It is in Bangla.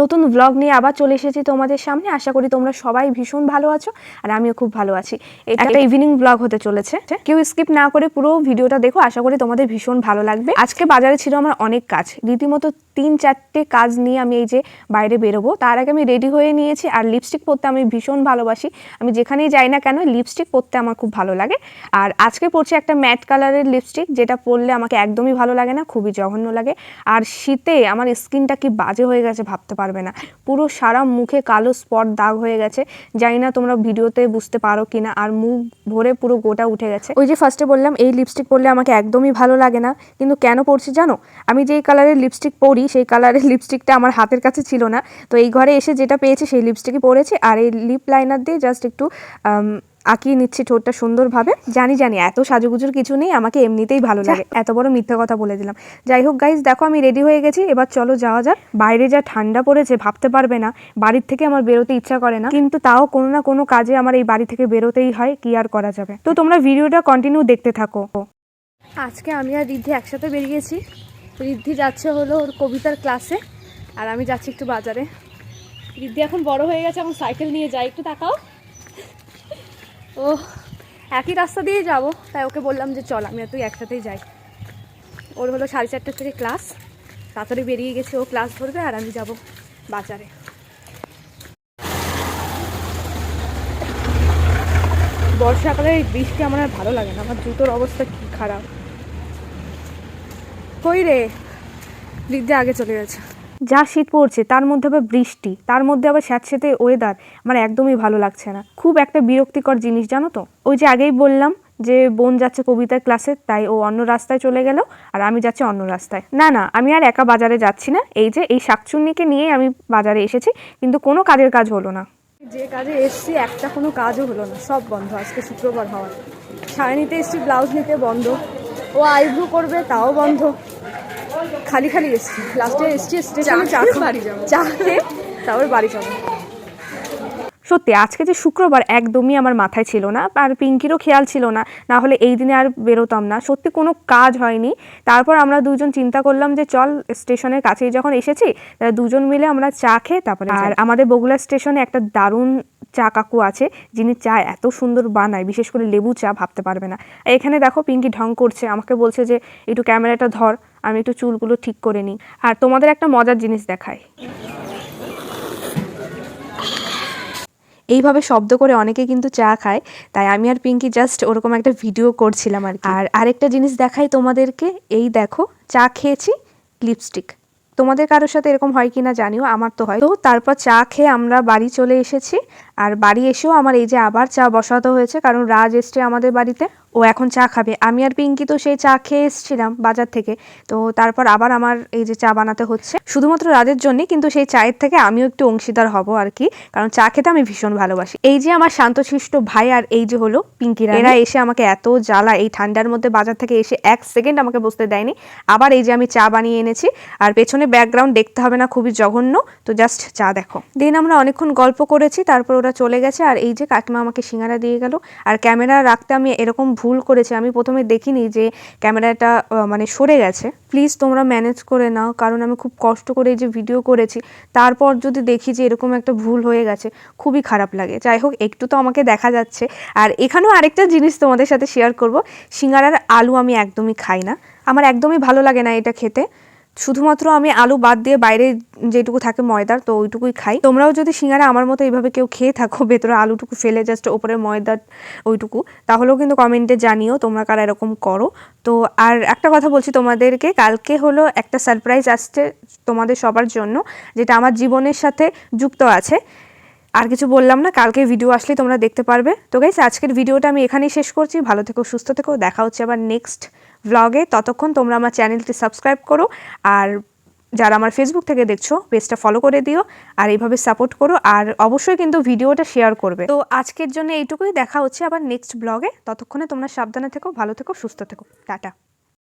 নতুন ব্লগ নিয়ে আবার চলে এসেছি তোমাদের সামনে। আশা করি তোমরা সবাই ভীষণ ভালো আছো আর আমিও খুব ভালো আছি। এটা একটা ইভিনিং ব্লগ হতে চলেছে। কেউ স্কিপ না করে পুরো ভিডিওটা দেখো, আশা করি তোমাদের ভীষণ ভালো লাগবে। আজকে বাজারে ছিল আমার অনেক কাজ। রীতিমতো তিন চারটে কাজ নিয়ে আমি এই যে বাইরে বেরোবো, তার আগে আমি রেডি হয়ে নিয়েছি আর লিপস্টিক পরতে আমি ভীষণ ভালোবাসি। আমি যেখানেই যাই না কেন লিপস্টিক পরতে আমার খুব ভালো লাগে। আর আজকে পরছি একটা ম্যাট কালারের লিপস্টিক যেটা পরলে আমাকে একদমই ভালো লাগে না, খুবই জঘন্য লাগে। আর শীতে আমার স্কিনটা কি বাজে হয়ে গেছে ভাবতে পারবে না। পুরো সারা মুখে কালো স্পট দাগ হয়ে গেছে। জানি না তোমরা ভিডিওতে বুঝতে পারো কিনা, আর মুখ ভরে পুরো গোটা উঠে গেছে। ওই যে ফার্স্টে বললাম, এই লিপস্টিক পরলে আমাকে একদমই ভালো লাগে না। কিন্তু কেন পরছি জানো? আমি যেই কালারের লিপস্টিক পরি, সেই কালারের লিপস্টিকটা আমার হাতের কাছে ছিল না। তো এই ঘরে এসে যেটা পেয়েছে, সেই লিপস্টিকই পরেছি। আর এই লিপ লাইনার দিয়ে জাস্ট একটু আঁকিয়ে নিচ্ছি ঠোঁটটা সুন্দরভাবে। জানি জানি এত সাজুগুজুর কিছু নেই আমাকে এমনিতেই ভালো লাগে। এত বড় মিথ্যা কথা বলে দিলাম। যাই হোক গাইজ দেখো আমি রেডি হয়ে গেছি এবার চলো যাওয়া যাক। বাইরে যা ঠান্ডা পড়েছে ভাবতে পারবে না। বাড়ির থেকে আমার বেরোতে ইচ্ছা করে না। কিন্তু তাও কোনো না কোনো কাজে আমার এই বাড়ি থেকে বেরোতেই হয় কি আর করা যাবে? তো তোমরা ভিডিওটা কন্টিনিউ দেখতে থাকো। আজকে আমি আর রিদ্ধি একসাথে বেরিয়েছি। রিদ্ধি যাচ্ছে হলো ওর কবিতার ক্লাসে আর আমি যাচ্ছি একটু বাজারে। রিদ্ধি এখন বড় হয়ে গেছে এখন সাইকেল নিয়ে যাই একটু তাকাও। ও একই রাস্তা দিয়ে যাব। তাই ওকে বললাম যে চল, আমি তুই একসাথেই যাই। ওর হলো সাড়ে চারটে থেকে ক্লাস। তাড়াতাড়ি বেরিয়ে গেছে, ও ক্লাস ধরবে আর আমি যাব বাজারে। বর্ষাকালে এই বৃষ্টি আমার আর ভালো লাগে না। আমার জুতোর অবস্থা কি খারাপ। কই রে? বৃদ্ধি আগে চলে গেছে। যা শীত পড়ছে, তার মধ্যে আবার বৃষ্টি, তার মধ্যে আবার স্যাঁতস্যাঁতে ওয়েদার আমার একদমই ভালো লাগছে না। খুব একটা বিরক্তিকর জিনিস, জানো তো? ওই যে আগেই বললাম যে বোন যাচ্ছে কবিতার ক্লাসে তাই ও অন্য রাস্তায় চলে গেল আর আমি যাচ্ছি অন্য রাস্তায়। না না, আমি আর একা বাজারে যাচ্ছি না। এই যে, এই শাকচুন্নিকে নিয়েই আমি বাজারে এসেছি, কিন্তু কোনো কাজের কাজ হলো না। যে কাজে এসছি, একটা কোনো কাজও হলো না, সব বন্ধ আজকে শুক্রবার হওয়ার। শাড়ি নিতে এসছি, ব্লাউজ নিতে বন্ধ। ও আইব্রু করবে, তাও বন্ধ। খালি খালি এসছি। লাস্টে এসছি স্টেশনে চা বাড়ি যাব। চা খেয়ে তারপর বাড়ি যাব। সত্যি আজকে যে শুক্রবার একদমই আমার মাথায় ছিল না আর পিঙ্কিরও খেয়াল ছিল না না হলে এই দিনে আর বেরোতাম না। সত্যি কোনো কাজ হয়নি। তারপর আমরা দুজন চিন্তা করলাম যে চল স্টেশনের কাছেই যখন এসেছি তাহলে দুজন মিলে আমরা চা খেয়ে তারপরে আর আমাদের বগুড়া স্টেশনে একটা দারুণ চা কাকু আছে যিনি চা এত সুন্দর বানায় বিশেষ করে লেবু চা ভাবতে পারবে না। এখানে দেখো পিঙ্কি ঢং করছে আমাকে বলছে যে একটু ক্যামেরাটা ধর আমি একটু চুলগুলো ঠিক করে নিই। আর তোমাদের একটা মজার জিনিস দেখাই। এইভাবে শব্দ করে অনেকে কিন্তু চা খায় তাই আমি আর পিঙ্কি জাস্ট ওরকম একটা ভিডিও করছিলাম আর আর আরেকটা জিনিস দেখাই তোমাদেরকে এই দেখো চা খেয়েছি লিপস্টিক। তোমাদের কারোর সাথে এরকম হয় কিনা জানিও আমার তো হয়। তো তারপর চা খেয়ে আমরা বাড়ি চলে এসেছি আর বাড়ি এসেও আমার এই যে আবার চা বসাতে হয়েছে কারণ রাজ এসছে আমাদের বাড়িতে। ও এখন চা খাবে। আমি আর পিঙ্কি তো সেই চা খেয়ে এসেছিলাম বাজার থেকে। তো তারপর আবার আমার এই যে চা বানাতে হচ্ছে। শুধুমাত্র রাজের জন্য কিন্তু সেই চায়ের থেকে আমিও একটু অংশীদার হব আর কি কারণ চা খেতে আমি ভীষণ ভালোবাসি। এই যে আমার শান্তশিষ্ট ভাই আর এই যে হলো পিঙ্কি রানী, এরা এসে আমাকে এত জ্বালা এই ঠান্ডার মধ্যে বাজার থেকে এসে এক সেকেন্ড আমাকে বসতে দেয়নি। আবার এই যে আমি চা বানিয়ে এনেছি আর পেছনে ব্যাকগ্রাউন্ড দেখতে হবে না খুবই জঘন্য। তো জাস্ট চা দেখো। দেন আমরা অনেকক্ষণ গল্প করেছি তারপর ওরা চলে গেছে আর এই যে কাকিমা আমাকে সিঙ্গারা দিয়ে গেল। আর ক্যামেরা রাখতে আমি এরকম ভুল করেছি, আমি প্রথমে দেখিনি যে ক্যামেরাটা মানে সরে গেছে। প্লিজ তোমরা ম্যানেজ করে নাও, কারণ আমি খুব কষ্ট করে এই যে ভিডিও করেছি। তারপর যদি দেখি যে এরকম একটা ভুল হয়ে গেছে, খুবই খারাপ লাগে। যাই হোক, একটু তো আমাকে দেখা যাচ্ছে। আর এখানেও আরেকটা জিনিস তোমাদের সাথে শেয়ার করব, সিঙ্গারার আলু আমি একদমই খাই না। আমার একদমই ভালো লাগে না এটা খেতে। শুধুমাত্র আমি আলু বাদ দিয়ে বাইরে যেটুকু থাকে ময়দার, তো ওইটুকুই খাই। তোমরাও যদি সিঙ্গারা আমার মতো এইভাবে কেউ খেয়ে থাকো, ভেতরে আলুটুকু ফেলে জাস্ট ওপরে ময়দার ওইটুকু, তাহলেও কিন্তু কমেন্টে জানিও তোমরা কারা এরকম করো। তো আর একটা কথা বলছি তোমাদেরকে, কালকে হলো একটা সারপ্রাইজ আসছে তোমাদের সবার জন্য, যেটা আমার জীবনের সাথে যুক্ত আছে। আর কিছু বললাম না, কালকে ভিডিও আসলে তোমরা দেখতে পারবে। তো গাইস আজকের ভিডিওটা আমি এখানেই শেষ করছি, ভালো থেকো, সুস্থ থেকো, দেখা হচ্ছে আবার নেক্সট ভ্লগে ততক্ষণ তোমরা আমার চ্যানেলটি সাবস্ক্রাইব করো আর যারা আমার ফেসবুক থেকে দেখছ পেজটা ফলো করে দিও আর এইভাবে সাপোর্ট করো আর অবশ্যই কিন্তু ভিডিওটা শেয়ার করবে। তো আজকের জন্য এইটুকুই, দেখা হচ্ছে আবার নেক্সট ব্লগে ততক্ষণে তোমরা সাবধানে থেকো, ভালো থেকো, সুস্থ থেকো। টাটা।